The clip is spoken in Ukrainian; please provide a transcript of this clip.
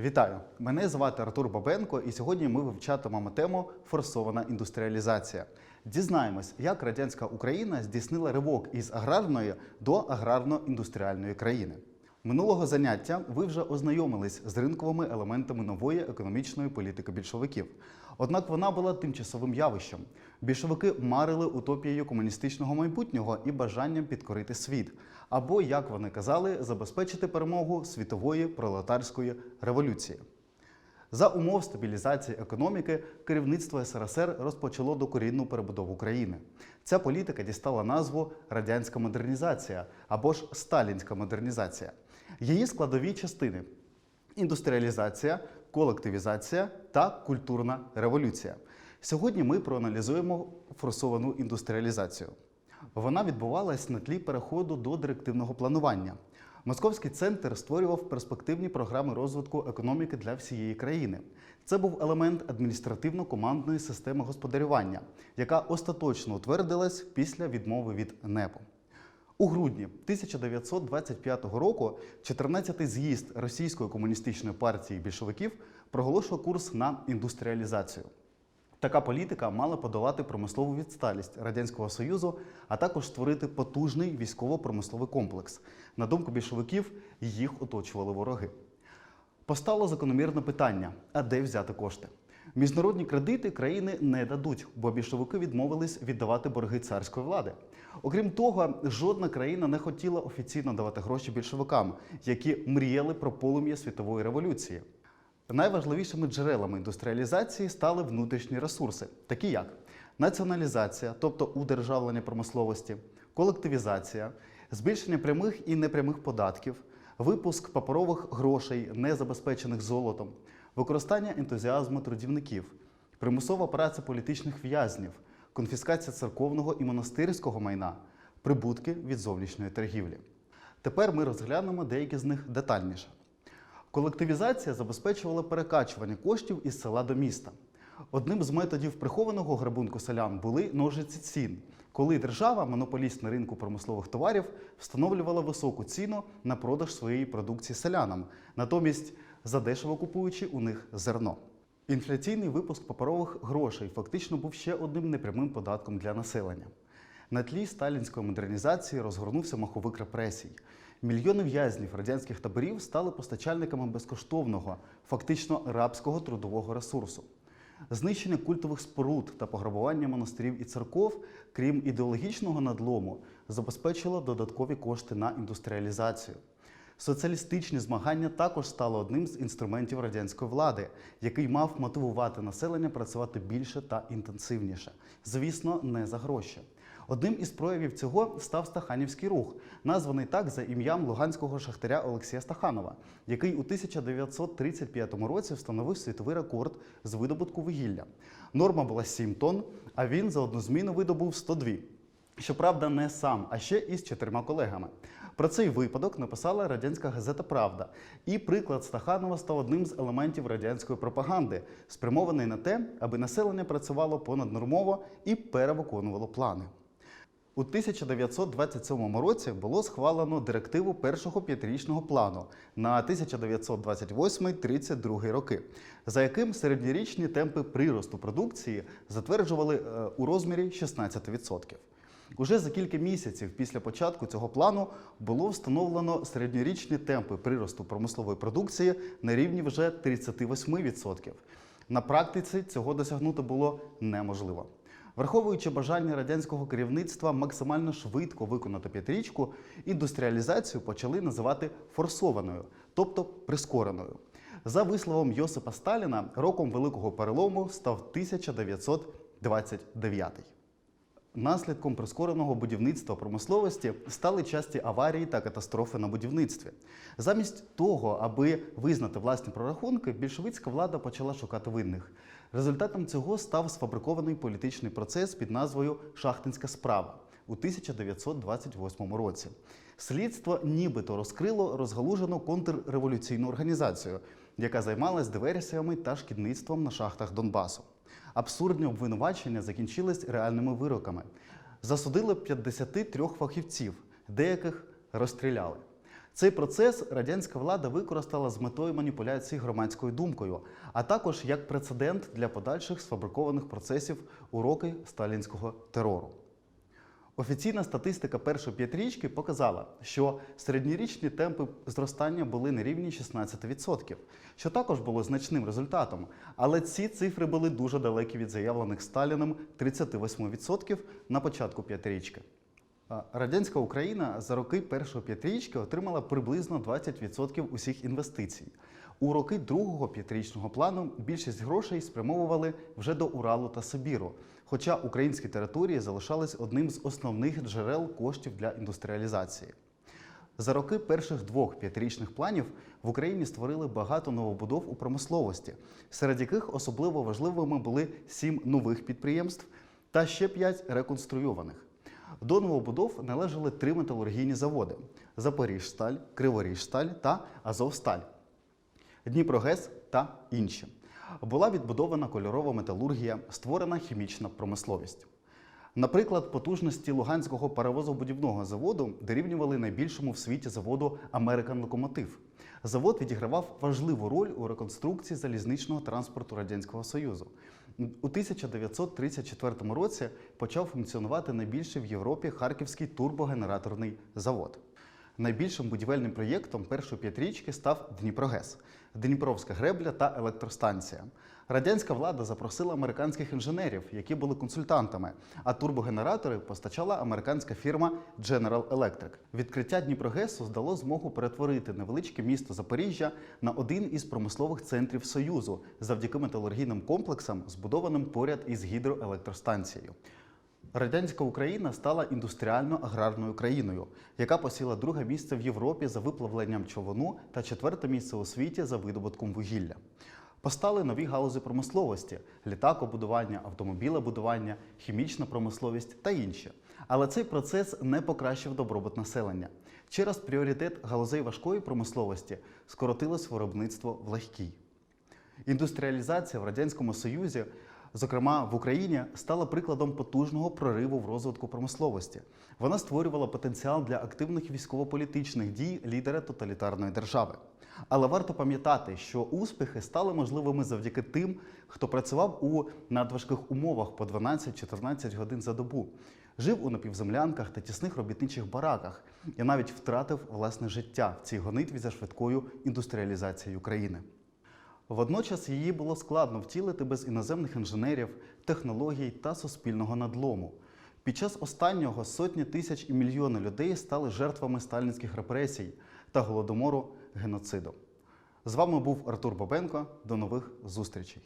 Вітаю! Мене звати Артур Бабенко, і сьогодні ми вивчатимемо тему форсована індустріалізація. Дізнаємось, як радянська Україна здійснила ривок із аграрної до аграрно-індустріальної країни. Минулого заняття ви вже ознайомились з ринковими елементами нової економічної політики більшовиків. Однак вона була тимчасовим явищем. Більшовики марили утопією комуністичного майбутнього і бажанням підкорити світ, або, як вони казали, забезпечити перемогу світової пролетарської революції. За умов стабілізації економіки керівництво СРСР розпочало докорінну перебудову країни. Ця політика дістала назву радянська модернізація або ж сталінська модернізація. Її складові частини індустріалізація, колективізація та культурна революція. Сьогодні ми проаналізуємо форсовану індустріалізацію. Вона відбувалась на тлі переходу до директивного планування. Московський центр створював перспективні програми розвитку економіки для всієї країни. Це був елемент адміністративно-командної системи господарювання, яка остаточно утвердилась після відмови від НЕПу. У грудні 1925 року 14-й з'їзд Російської комуністичної партії більшовиків проголошував курс на індустріалізацію. Така політика мала подолати промислову відсталість Радянського Союзу, а також створити потужний військово-промисловий комплекс. На думку більшовиків, їх оточували вороги. Постало закономірне питання: а де взяти кошти? Міжнародні кредити країни не дадуть, бо більшовики відмовились віддавати борги царської влади. Окрім того, жодна країна не хотіла офіційно давати гроші більшовикам, які мріяли про полум'я світової революції. Найважливішими джерелами індустріалізації стали внутрішні ресурси, такі як націоналізація, тобто удержавлення промисловості, колективізація, збільшення прямих і непрямих податків, випуск паперових грошей, не забезпечених золотом, використання ентузіазму трудівників, примусова праця політичних в'язнів, конфіскація церковного і монастирського майна, прибутки від зовнішньої торгівлі. Тепер ми розглянемо деякі з них детальніше. Колективізація забезпечувала перекачування коштів із села до міста. Одним з методів прихованого грабунку селян були ножиці цін, коли держава, монополіст на ринку промислових товарів, встановлювала високу ціну на продаж своєї продукції селянам, натомість задешево купуючи у них зерно. Інфляційний випуск паперових грошей фактично був ще одним непрямим податком для населення. На тлі сталінської модернізації розгорнувся маховик репресій. Мільйони в'язнів радянських таборів стали постачальниками безкоштовного, фактично рабського трудового ресурсу. Знищення культових споруд та пограбування монастирів і церков, крім ідеологічного надлому, забезпечило додаткові кошти на індустріалізацію. Соціалістичні змагання також стали одним з інструментів радянської влади, який мав мотивувати населення працювати більше та інтенсивніше. Звісно, не за гроші. Одним із проявів цього став Стаханівський рух, названий так за ім'ям луганського шахтаря Олексія Стаханова, який у 1935 році встановив світовий рекорд з видобутку вугілля. Норма була 7 тонн, а він за одну зміну видобув 102. Щоправда, не сам, а ще із чотирма колегами. Про цей випадок написала радянська газета Правда, і приклад Стаханова став одним з елементів радянської пропаганди, спрямований на те, аби населення працювало понаднормово і перевиконувало плани. У 1927 році було схвалено директиву першого п'ятирічного плану на 1928-32 роки, за яким середньорічні темпи приросту продукції затверджували е, у розмірі 16%. Уже за кілька місяців після початку цього плану було встановлено середньорічні темпи приросту промислової продукції на рівні вже 38%. На практиці цього досягнути було неможливо. Враховуючи бажання радянського керівництва максимально швидко виконати п'ятирічку, індустріалізацію почали називати форсованою, тобто прискореною. За висловом Йосипа Сталіна, роком великого перелому став 1929. Наслідком прискореного будівництва промисловості стали часті аварії та катастрофи на будівництві. Замість того, аби визнати власні прорахунки, більшовицька влада почала шукати винних. Результатом цього став сфабрикований політичний процес під назвою Шахтинська справа у 1928 році. Слідство нібито розкрило розгалужену контрреволюційну організацію, яка займалась диверсіями та шкідництвом на шахтах Донбасу. Абсурдні обвинувачення закінчились реальними вироками. Засудили 53 фахівців, деяких розстріляли. Цей процес радянська влада використала з метою маніпуляції громадською думкою, а також як прецедент для подальших сфабрикованих процесів у роки сталінського терору. Офіційна статистика першої п'ятирічки показала, що середньорічні темпи зростання були на рівні 16%, що також було значним результатом. Але ці цифри були дуже далекі від заявлених Сталіним 38% на початку п'ятирічки. Радянська Україна за роки першої п'ятирічки отримала приблизно 20% усіх інвестицій. У роки другого п'ятирічного плану більшість грошей спрямовували вже до Уралу та Сибіру, хоча українські території залишались одним з основних джерел коштів для індустріалізації. За роки перших двох п'ятирічних планів в Україні створили багато новобудов у промисловості, серед яких особливо важливими були сім нових підприємств та ще п'ять реконструйованих. До новобудов належали три металургійні заводи: Запоріжсталь, Криворіжсталь та Азовсталь. Дніпрогес та інші. Була відбудована кольорова металургія, створена хімічна промисловість. Наприклад, потужності Луганського паровозобудівного заводу дорівнювали найбільшому в світі заводу Американ Локомотив. Завод відігравав важливу роль у реконструкції залізничного транспорту Радянського Союзу. У 1934 році почав функціонувати найбільший в Європі Харківський турбогенераторний завод. Найбільшим будівельним проєктом першої п'ятирічки став Дніпрогес, Дніпровська гребля та електростанція. Радянська влада запросила американських інженерів, які були консультантами, а турбогенератори постачала американська фірма General Electric. Відкриття Дніпрогесу здало змогу перетворити невеличке місто Запоріжжя на один із промислових центрів Союзу завдяки металургійним комплексам, збудованим поряд із гідроелектростанцією. Радянська Україна стала індустріально-аграрною країною, яка посіла друге місце в Європі за виплавленням човуну та четверте місце у світі за видобутком вугілля. Постали нові галузі промисловості: літакобудування, автомобілебудування, хімічна промисловість та інші. Але цей процес не покращив добробут населення. Через пріоритет галузей важкої промисловості скоротилось виробництво в легкій. Індустріалізація в Радянському Союзі, зокрема в Україні, стала прикладом потужного прориву в розвитку промисловості. Вона створювала потенціал для активних військово-політичних дій лідера тоталітарної держави. Але варто пам'ятати, що успіхи стали можливими завдяки тим, хто працював у надважких умовах по 12-14 годин за добу, жив у напівземлянках та тісних робітничих бараках і навіть втратив власне життя в цій гонитві за швидкою індустріалізацією країни. Водночас її було складно втілити без іноземних інженерів, технологій та суспільного надлому. Під час останнього сотні тисяч і мільйони людей стали жертвами сталінських репресій та голодомору геноциду. З вами був Артур Бабенко. До нових зустрічей.